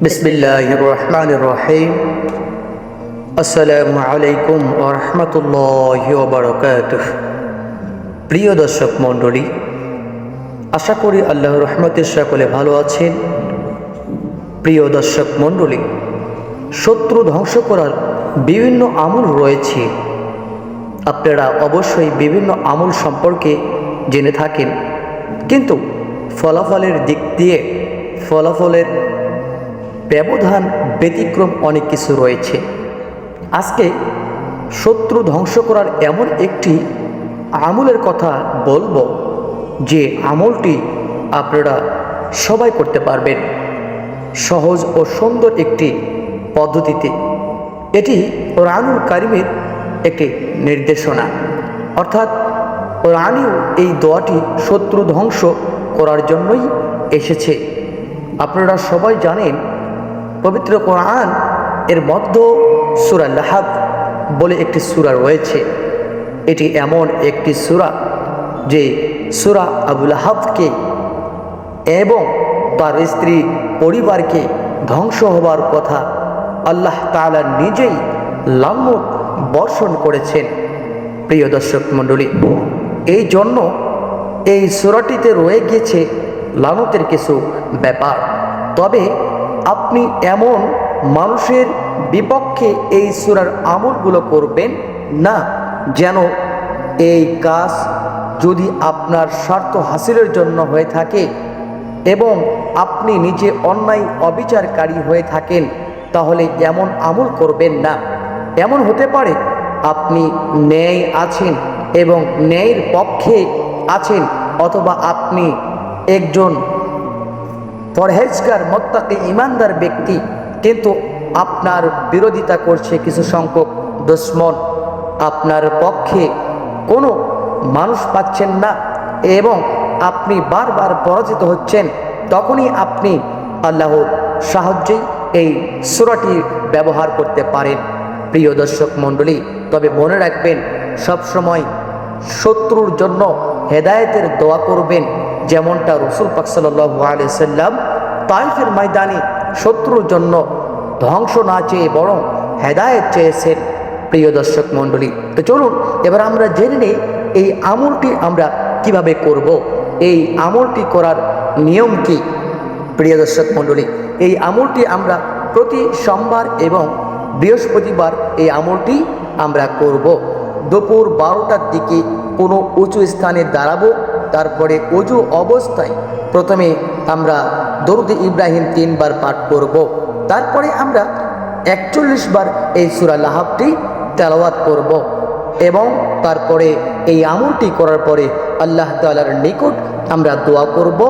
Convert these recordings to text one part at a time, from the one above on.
বিসমিল্লাহির রহমানির রহিম আসসালামু আলাইকুম ওয়া রাহমাতুল্লাহি ওয়া বারাকাতুহু প্রিয় দর্শক মণ্ডলী, আশা করি আল্লাহর রহমতের সকলে ভালো আছেন। প্রিয় দর্শক মণ্ডলী, শত্রু ধ্বংস করার বিভিন্ন আমল রয়েছে। আপনারা অবশ্যই বিভিন্ন আমল সম্পর্কে জেনে থাকেন। কিন্তু ফলাফলের দিক দিয়ে ফলাফলের ব্যবধান ব্যতিক্রম অনেক কিছু রয়েছে। আজকে শত্রু ধ্বংস করার এমন একটি আমলের কথা বলব, যে আমলটি আপনারা সবাই করতে পারবেন। সহজ ও সুন্দর একটি পদ্ধতিতে। এটি রানুল কারিমের একটি নির্দেশনা। অর্থাৎ রানিও এই দোয়াটি শত্রু ধ্বংস করার জন্যই এসেছে। আপনারা সবাই জানেন পবিত্র কোরআন, এর মধ্য সুরা লাহাব বলে একটি সুরা রয়েছে। এটি এমন একটি সুরা যে সুরা আবুল আহাবকে এবং তার স্ত্রী পরিবারকে ধ্বংস হবার কথা আল্লাহ তাআলা নিজেই লাঙ্গত বর্ষণ করেছেন। প্রিয় দর্শক মণ্ডলী, এই জন্য এই সুরাটিতে রয়ে গিয়েছে লানতের কিছু ব্যাপার। তবে আপনি এমন মানুষের বিপক্ষে এই সুরার আমলগুলো করবেন না যেন এই কাজ যদি আপনার স্বার্থ হাসিলের জন্য হয়ে থাকে এবং আপনি নিজে অন্যায় অবিচারকারী হয়ে থাকেন, তাহলে এমন আমল করবেন না। এমন হতে পারে আপনি ন্যায় আছেন এবং ন্যায়ের পক্ষে আছেন অথবা আপনি একজন পরহেজগার মত্তাকে, ইমানদার ব্যক্তি, কিন্তু আপনার বিরোধিতা করছে কিছু সংখ্যক দুশ্মন। আপনার পক্ষে কোনো মানুষ পাচ্ছেন না এবং আপনি বারবার পরাজিত হচ্ছেন, তখনই আপনি আল্লাহর সাহায্যেই এই সুরাটি ব্যবহার করতে পারেন। প্রিয় দর্শক মণ্ডলী, তবে মনে রাখবেন, সবসময় শত্রুর জন্য হেদায়েতের দোয়া করবেন। যেমনটা রসুল পাক সাল্লাহ আলিয়াল্লাম তাইফের ময়দানে শত্রুর জন্য ধ্বংস না চেয়ে বরং হেদায়েত চেয়েছেন, প্রিয় দর্শক মণ্ডলী তো চলুন, এবার আমরা জেনে নিই এই আমলটি আমরা কীভাবে করব। এই আমলটি করার নিয়ম কি, প্রিয় দর্শক মণ্ডলী এই আমলটি আমরা প্রতি সোমবার এবং বৃহস্পতিবার এই আমলটি আমরা করব। দুপুর বারোটার দিকে কোনো উঁচু স্থানে দাঁড়াবো তারপরে অজু অবস্থায় প্রথমে আমরা দরুদ ইব্রাহিম তিনবার পাঠ করব। তারপরে আমরা একচল্লিশ বার এই সুরা লাহাবটি তেলাওয়াত করব। এবং তারপরে এই আমলটি করার পরে আল্লাহ তালার নিকট আমরা দোয়া করব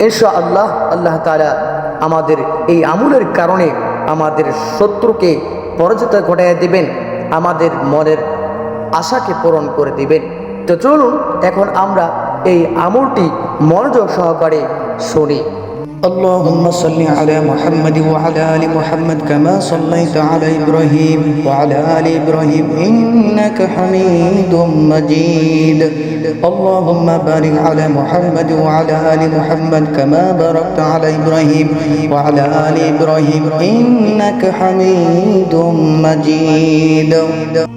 ইনশা আল্লাহ আল্লাহ তালা আমাদের এই আমলের কারণে আমাদের শত্রুকে পরাজিত ঘটাইয়া দেবেন, আমাদের মনের আশাকে পূরণ করে দিবেন তো চলুন এখন আমরা এই আমলটি মনোযোগ সহকারে শুনি اللهم صل على محمد وعلى ال محمد كما صليت على ابراهيم وعلى ال ابراهيم انك حميد مجيد اللهم بارك على محمد وعلى ال محمد كما باركت على ابراهيم وعلى ال ابراهيم انك حميد مجيد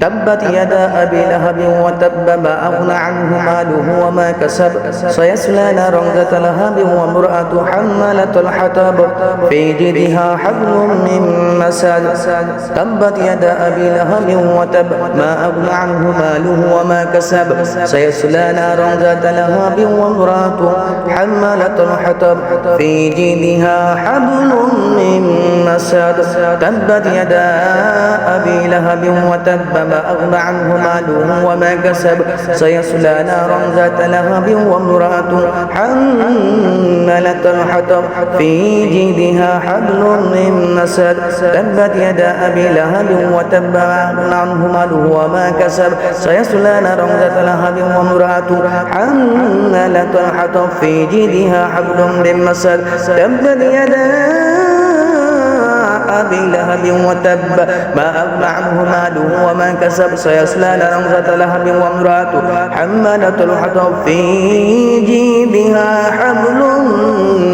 تبت يدا أبي لهب وتب ما أغنى عنه ماله وما كسب. سيصلى نارا ذات لهب وامرأة حمالة الحطب. في جيدها حبل من مسد. تبت يدا أبي لهب وتب ما أغنى عنه ماله وما كسب. سيصلى نارا ذات لهب وامرأة حمالة الحطب. في جيدها حبل من مسد. تبت يدا أبي لهب وتب ما أغنى عنه ماله وما كسب. سيصلى نارا ذات لهب وامرأة حملة الحطب في جيدها حبل من مسد. تبت يدا أبي لهب وتب أغنى عنه ماله وما كسب. سيصلى نارا ذات لهب وامرأة حملة الحطب في جيدها حبل من مسد. تبت يدا أبي لهب وتب. ما أغنى عنه ماله وما كسب. سيصلى نارا لهب وامرأته حمالة الحطب في جيبها حبل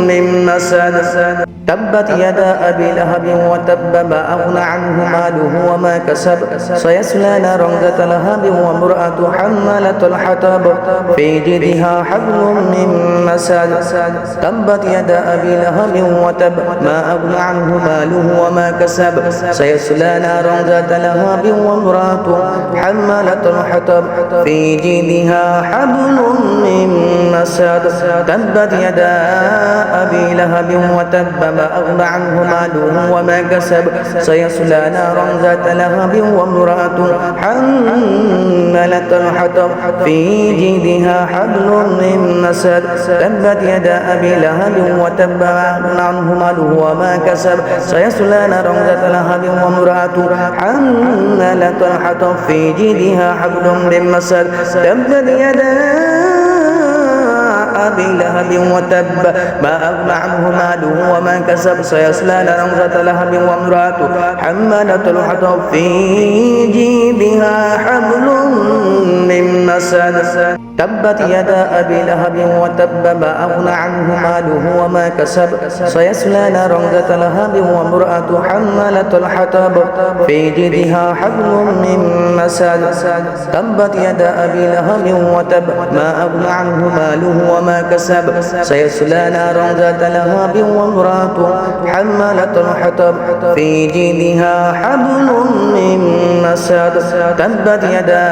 من مسد. تبت يدا أبي لهب وتب ما أغنى عنه ماله وما كسب. سيصلى نارا ذات لهب وامرأته حمالة الحطب. في جيدها حبل من مسد. تبت يدا أبي لهب وتب. ما أغنى عنه ماله وما كسب. سيصلى نارا ذات لهب وامرأته حمالة الحطب. في جيدها حبل من مسد. تبت يدا أبي لهب وتب. ما أغنى عنه ماله وما كسب. سيصلى نارا ذات لهب وامرأته حمالة الحطب في جيدها حبل من مسد. تبت يدا أبي لهب وتب عنه ماله وما كسب. سيصلى نارا ذات لهب وامرأته حمالة الحطب في جيدها حبل من مسد. تبت يدا أبي لهب وتب. ما أغنى عنه ماله وما كسب. سيصلى ذات لهب وامرأته حمالة الحطب في جيبها حبل من مسد. تبت يدا أبي لهب وتب. ما أغنى عنه ماله وما كسب. سيصلى ذات لهب وامرأته حمالة الحطب في جيدها حبل من مسد. تبت يدا أبي لهب وتب. ما أغنى عنه ماله وما كسب. سيصلى نارا ذات لهب وامرأته حمالة الحطب في جيدها حبل من مسد. تبت يدا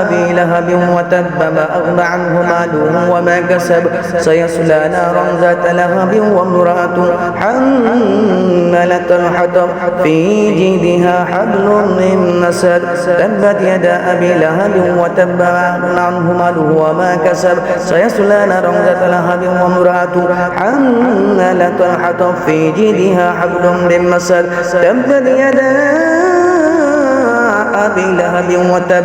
أبي لهب وتب ما أغنى عنه ماله وما كسب. سيصلى نارا ذات لهب وامرأته حمالة الحطب في جيدها حبل من مسد. تبت يدا أبي لهب وتب ما أغنى عنه ماله وما كسب. سيصلى نارا ذات لهب وامرأته حمالة الحطب في جيدها حبل من مسد. تبت يدا أبي لهب وتب.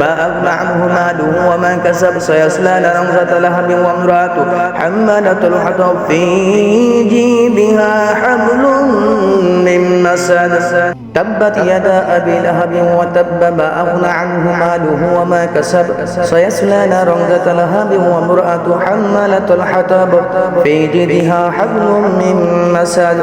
ما أغنى عنه ماله وما كسب. سيصلى ذات لهب وامرأته حمالة الحطب في جيبها حبل من مسد. تبت يدا أبي لهب وتب ما أغنى عنه ماله وما كسب. سيصلى نارا ذات لهب وامرأته حمالة الحطب. في جيدها حبل من مسد.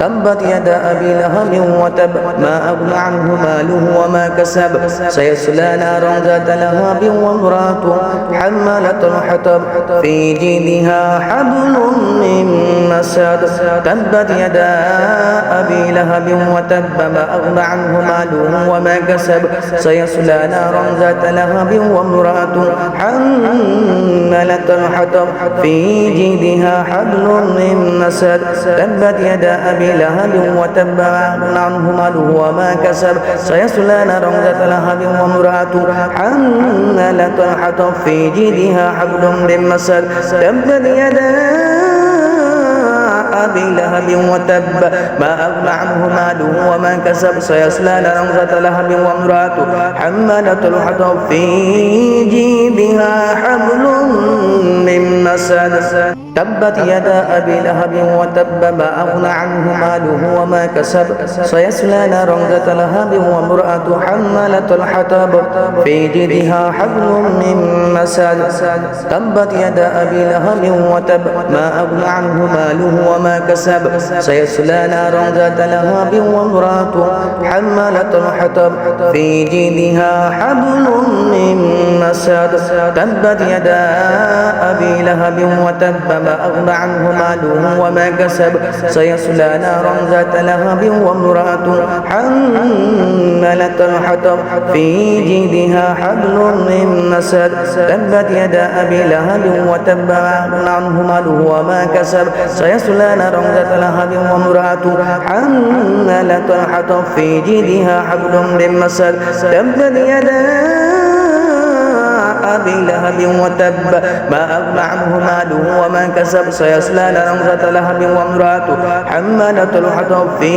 تبت يدا أبي لهب وتب. ما أغنى عنه ماله وما كسب. سيصلى نارا ذات لهب وامرأته حمالة الحطب. في جيدها حبل من مسد. تبت يدا أبي لهب وتب. ما أغنى عنه ماله وما كسب. سيصلى نارا ذات لهب وامرأته حمالة الحطب في جيدها حبل من مسد. تبت يدا أبي لهب وتب أغنى عنه ماله وما كسب. سيصلى نارا ذات لهب وامرأته حمالة الحطب في جيدها حبل من مسد. تبت يدا أبي لهب وتب. ما أغنى عنه ماله وما كسب. سيصلى نارا لهب وامرأته حمالة الحطب في جيبها حبل تبت يدا أبي لهب وتب ما أغنى عنه ماله وما كسب. سيصلى نارا ذات لهب وامرأته حمالة الحطب. في جيدها حبل من مسد. تبت يدا أبي لهب وتب. ما أغنى عنه ماله وما كسب. سيصلى نارا ذات لهب وامرأته حمالة الحطب. في جيدها حبل من مسد. تبت يدا أبي لهب وتب ما أغنى عنه ماله وما كسب. سيصلى نارا ذات لهب وامرأته حمالة الحطب. في جيدها حبل من مسد. تبت يدا أبي لهب وتب ما أغنى عنه ماله وما كسب. سيصلى نارا ذات لهب وامرأته حمالة الحطب. في جيدها حبل من مسد. تبت يدا أبي لهب وتب. ما أغنى عنه ماله وما كسب. سيصلى ذات لهب وامرأته حمالة الحطب في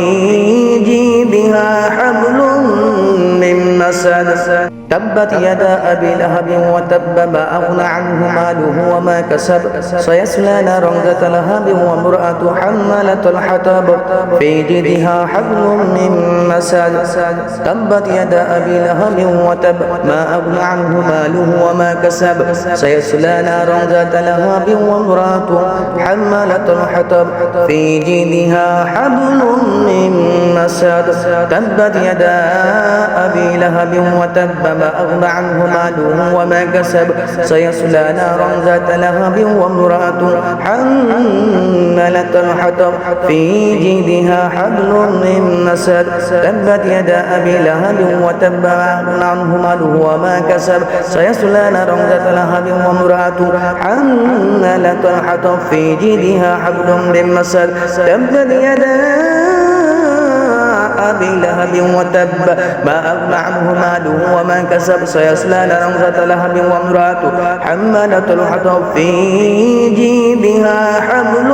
جيدها حبل من مسد. تبت يدا أبي لهب وتب ما أغنى عنه ماله وما كسب. سيصلى نارا ذات لهب وامرأته حمالة الحطب. في جيدها حبل من مسد. تبت يدا أبي لهب وتب. ما أغنى عنه ماله وما كسب. سيصلى نارا ذات لهب وامرأته حمالة الحطب. في جيدها حبل من مسد تبت يدا أبي لهب وتب ما أغنى عنه ماله وما كسب. سيصلى نارا ذات لهب وامرأته حمالة الحطب. في جيدها حبل من مسد. تبت يدا أبي لهب وتب ما أغنى عنه ماله وما كسب. سيصلى نارا ذات لهب وامرأته حمالة الحطب. في جيدها حبل من مسد. تبت يدا أبي لهب وتب. ما أغنى عنه ماله وما كسب. سيصلى نارا ذات لهب وامرأته حمالة الحطب في جيدها حبل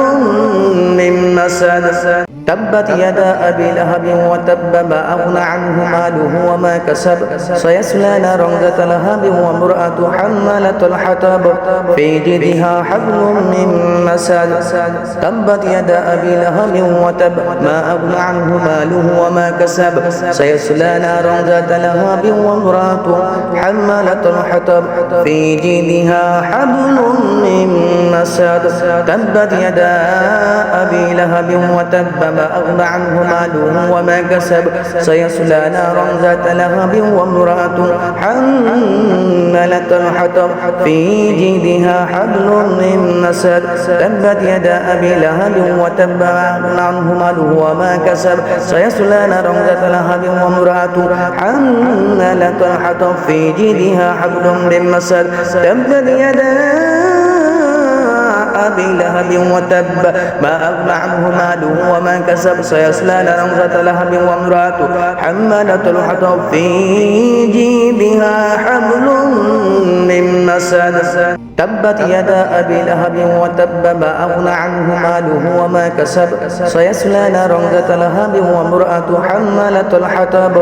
من مسد. تبت يدا أبي لهب وتب ما أغنى عنه ماله وما كسب. سيصلى نارا ذات لهب وامرأته حمالة الحطب. في جيدها حبل من مسد. تبت يدا أبي لهب وتب ما أغنى عنه ماله وما كسب. سيصلى نارا ذات لهب وامرأته حمالة الحطب. في جيدها حبل من مسد. تبت يدا أبي لهب وتب ما أغنى عنه ماله وما كسب. سيصلى نارا ذات لهب وامرأته حمالة الحطب. في جيدها حبل من مسد. تبت يدا أبي لهب وتب ما أغنى عنه ماله وما كسب. سيصلى نارا ذات لهب وامرأته حمالة الحطب. في جيدها حبل من مسد. تبت يدا أبي لهب وتب. ما أغنى عنه ماله وما كسب. سيصلى نارا لهب وامرأته حمالة الحطب في جيبها حبل من مسد. تبت يدا أبي لهب وتب ما أغنى عنه ماله وما كسب. سيصلى نارا ذات لهب وامرأته حمالة الحطب.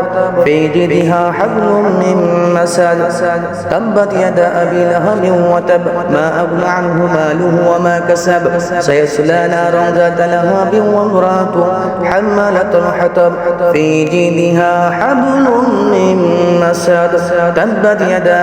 في جيدها حبل من مسد. تبت يدا أبي لهب وتب ما أغنى عنه ماله وما كسب. سيصلى نارا ذات لهب وامرأته حمالة الحطب. في جيدها حبل من مسد. تبت يدا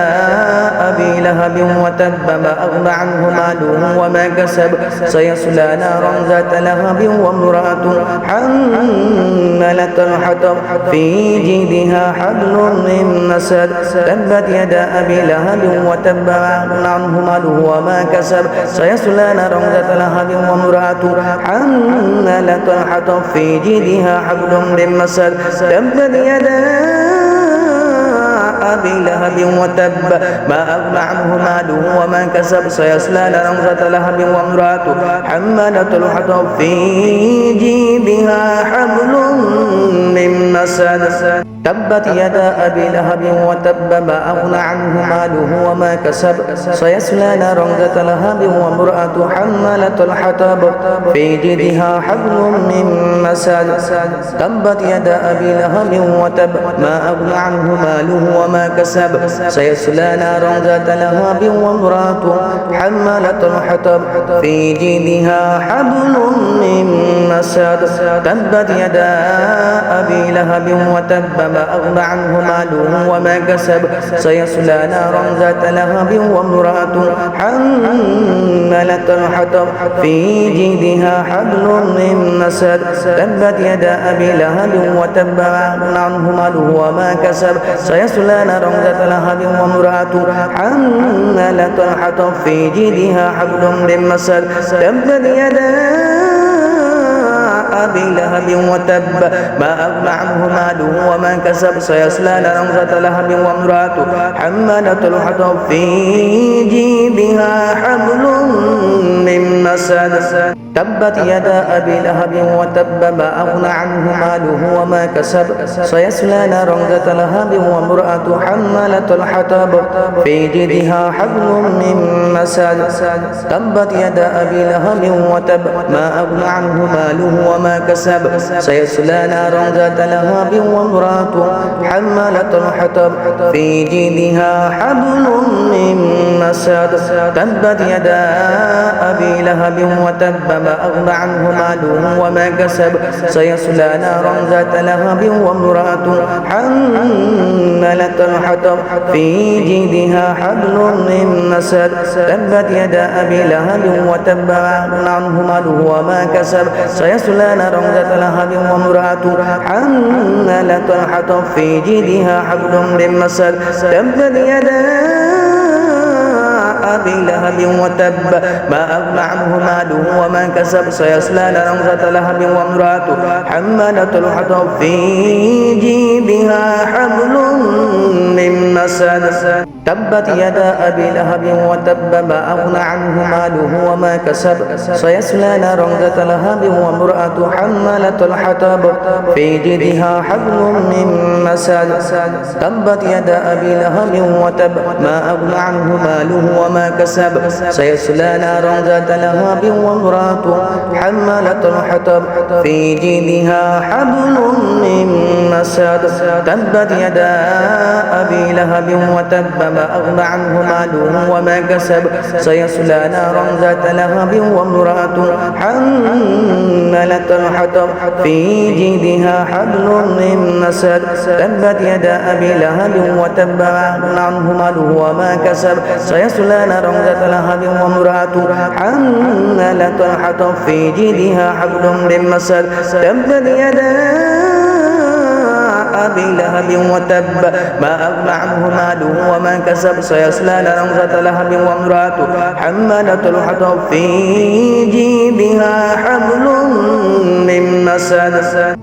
أبي لهب وتب ما أغنى عنه ماله وما كسب. سيصلى نارا ذات لهب وامرأته حمالة الحطب في جيدها حبل من مسد. تبت يدا أبي لهب وتب أغنى عنه ماله وما كسب. سيصلى نارا ذات لهب وامرأته حمالة الحطب في جيدها حبل من مسد. تبت يدا أبي لهب وتب. ما أغنى عنه ماله وما كسب. سيصلى نارا لهب وامرأته حمالة الحطب في جيبها حبل من مسد. تبت يدا أبي لهب وتب ما أغنى عنه ماله وما كسب. سيصلى نارا ذات لهب وامرأته حمالة الحطب. في جيدها حبل من مسد. تبت يدا أبي لهب وتب ما أغنى عنه ماله وما كسب. سيصلى نارا ذات لهب وامرأته حمالة الحطب. في جيدها حبل من مسد. تبت يدا أبي لهب وتب ما أغنى عنه ماله وما كسب سيصلى نارا ذات لهب وامرأته حملة الحطب في جيدها حبل من مسد تبت يدا أبي لهب وتب عنه ماله وما كسب سيصلى نارا ذات لهب وامرأته حملة الحطب في جيدها حبل من مسد تبت يدا أبي لهب وتب. ما أغنى عنه ماله وما كسب. سيصلى نارا ذات لهب وامرأته. حمالة الحطب في جيبها حبل من مسد. تبت يدا أبي لهب وتب. ما أغنى عنه ماله وما كسب. سيصلى نارا ذات لهب وامرأته. حمالة الحطب في جيدها حبل من مسد. تبت يدا أبي لهب وتب. ما أغنى عنه ماله وما كسب. سيصلى نارا ذات لهب وامرأته حمالة الحطب في جيدها حبل من مسد. تبت يدا أبي لهب وتب ما أغنى عنه ماله وما كسب. سيصلى نارا ذات لهب وامرأته حمالة الحطب في جيدها حبل من مسد. تبت يدا أبي لهب وتب ما أغنى عنه ماله وما كسب. سيصلى نارا ذات لهب وامرأته حمالة الحطب في جيدها حبل من مسد. تبت يدا أبي لهب وتب. ما أغنى عنه ماله وما كسب. سيصلى ذات لهب وامرأته حمالة الحطب في جيبها حبل من مسد. تبت يدا أبي لهب وتب ما أغنى عنه ماله وما كسب. سيصلى نارا ذات لهب وامرأته حمالة الحطب. في جيدها حبل من مسد. تبت يدا أبي لهب وتب ما أغنى عنه ماله وما كسب. سيصلى نارا ذات لهب وامرأته حمالة الحطب. في جيدها حبل من مسد. تبت يدا أبي لهب وتب ما أغنى عنه ماله وما كسب. سيصلى نارا ذات لهب وامرأته حمالة الحطب في جيدها حبل من مسد تبت يدا أبي لهب وتب عنه ماله وما كسب. سيصلى نارا ذات لهب وامرأته حمالة الحطب في جيدها حبل من مسد تبت يدا أبي لهب وتب. ما أغنى عنه ماله وما كسب. سيصلى نارا ذات لهب وامرأته. حمالة الحطب في جيبها حبل من مسد.